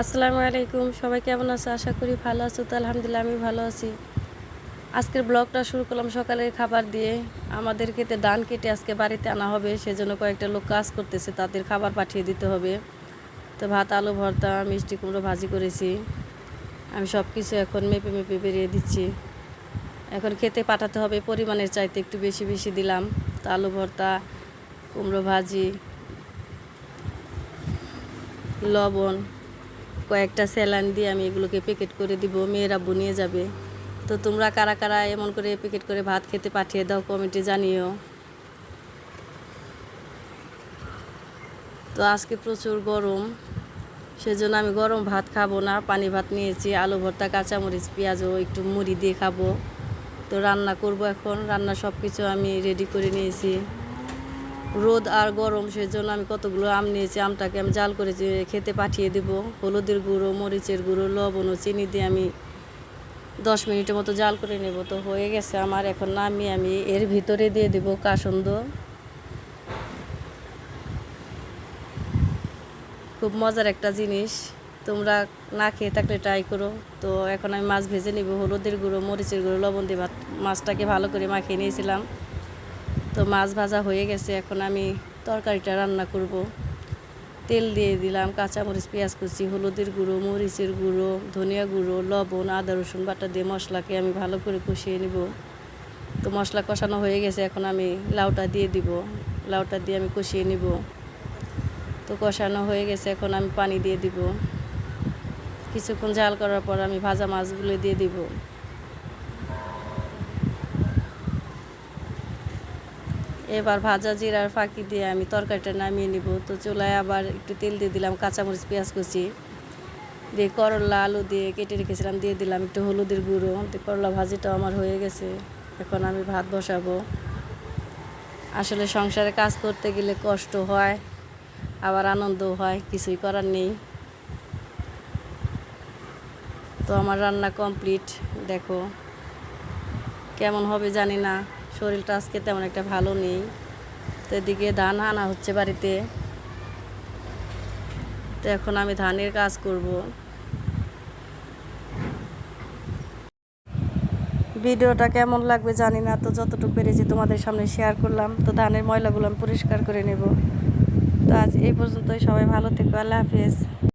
আসসালামু আলাইকুম। সবাই কেমন আছো? আশা করি ভালো আছো। তো আলহামদুলিল্লাহ আমি ভালো আছি। আজকের ব্লগটা শুরু করলাম সকালের খাবার দিয়ে। আমাদের খেতে ধান কেটে আজকে বাড়িতে আনা হবে। সেজন্য কয়েকটা লোক কাজ করতেছে, তাদের খাবার পাঠিয়ে দিতে হবে। তো ভাত, আলু, ভর্তা, মিষ্টি কুমড়ো ভাজি করেছি। আমি সব কিছু এখন মেপে মেপে বেরিয়ে দিচ্ছি। এখন খেতে পাঠাতে হবে, পরিমাণের চাইতে একটু বেশি বেশি দিলাম। তো আলু, ভর্তা, কুমড়ো ভাজি, লবণ কয়েকটা স্যালাইন দিয়ে আমি এগুলোকে প্যাকেট করে দিব, মেয়েরা নিয়ে যাবে। তো তোমরা কারা কারা এমন করে প্যাকেট করে ভাত খেতে পাঠিয়ে দাও কমেন্টে জানিও। তো আজকে প্রচুর গরম, সেজন্য আমি গরম ভাত খাব না, পানি ভাত নিয়েছি, আলু ভর্তা, কাঁচামরিচ, পেঁয়াজও একটু মুড়ি দিয়ে খাব। তো রান্না করব এখন, রান্না সব কিছু আমি রেডি করে নিয়েছি। রোদ আর গরম, সেজন্য আমি কতগুলো আম নিয়েছি, আমটাকে আমি জাল করে খেতে পাঠিয়ে দেব। হলুদের গুঁড়ো, মরিচের গুঁড়ো, লবণ ও চিনি দিয়ে আমি দশ মিনিটের মতো জাল করে নেব। তো হয়ে গেছে আমার, এখন নামিয়ে আমি এর ভিতরে দিয়ে দেব কাসন্দ। খুব মজার একটা জিনিস, তোমরা না খেয়ে থাকলে ট্রাই করো। তো এখন আমি মাছ ভেজে নিব, হলুদের গুঁড়ো, মরিচের গুঁড়ো, লবণ দিয়ে মাছটাকে ভালো করে মাখিয়ে নিয়েছিলাম। তো মাছ ভাজা হয়ে গেছে, এখন আমি তরকারিটা রান্না করব। তেল দিয়ে দিলাম, কাঁচামরিচ, পেঁয়াজ কুচি, হলুদের গুঁড়ো, মরিচের গুঁড়ো, ধনিয়া গুঁড়ো, লবণ, আদা, রসুন বাটা দিয়ে মশলাকে আমি ভালো করে কষিয়ে নিব। তো মশলা কষানো হয়ে গেছে, এখন আমি লাউটা দিয়ে দিব। লাউটা দিয়ে আমি কষিয়ে নিব। তো কষানো হয়ে গেছে, এখন আমি পানি দিয়ে দিব। কিছুক্ষণ জাল করার পর আমি ভাজা মাছগুলো দিয়ে দিব। এবার ভাজা জিরার ফাঁকি দিয়ে আমি তরকারিটা নামিয়ে নিব। তো চুলায় আবার একটু তেল দিয়ে দিলাম, কাঁচামরিচ, পেঁয়াজ কুচি। দিয়ে করলা, আলু দিয়ে কেটে রেখেছিলাম, দিয়ে দিলাম একটু হলুদের গুঁড়ো। তো করলা ভাজিটাও আমার হয়ে গেছে। এখন আমি ভাত বসাবো। আসলে সংসারে কাজ করতে গেলে কষ্ট হয়, আবার আনন্দ হয়, কিছুই করার নেই। তো আমার রান্না কমপ্লিট, দেখো। কেমন হবে জানি না। শরীরটা আজকে তেমন একটা ভালো নেই। তো এদিকে ধান আনা হচ্ছে বাড়িতে। তো এখন আমি ধানের কাজ করব। ভিডিওটা কেমন লাগবে জানি না, তো যতটুকু পেরেছি তোমাদের সামনে শেয়ার করলাম। তো ধানের ময়লাগুলো আমি পরিষ্কার করে নেব। তো আজ এই পর্যন্তই, সবাই ভালো থেকো, আল্লাহ হাফিজ।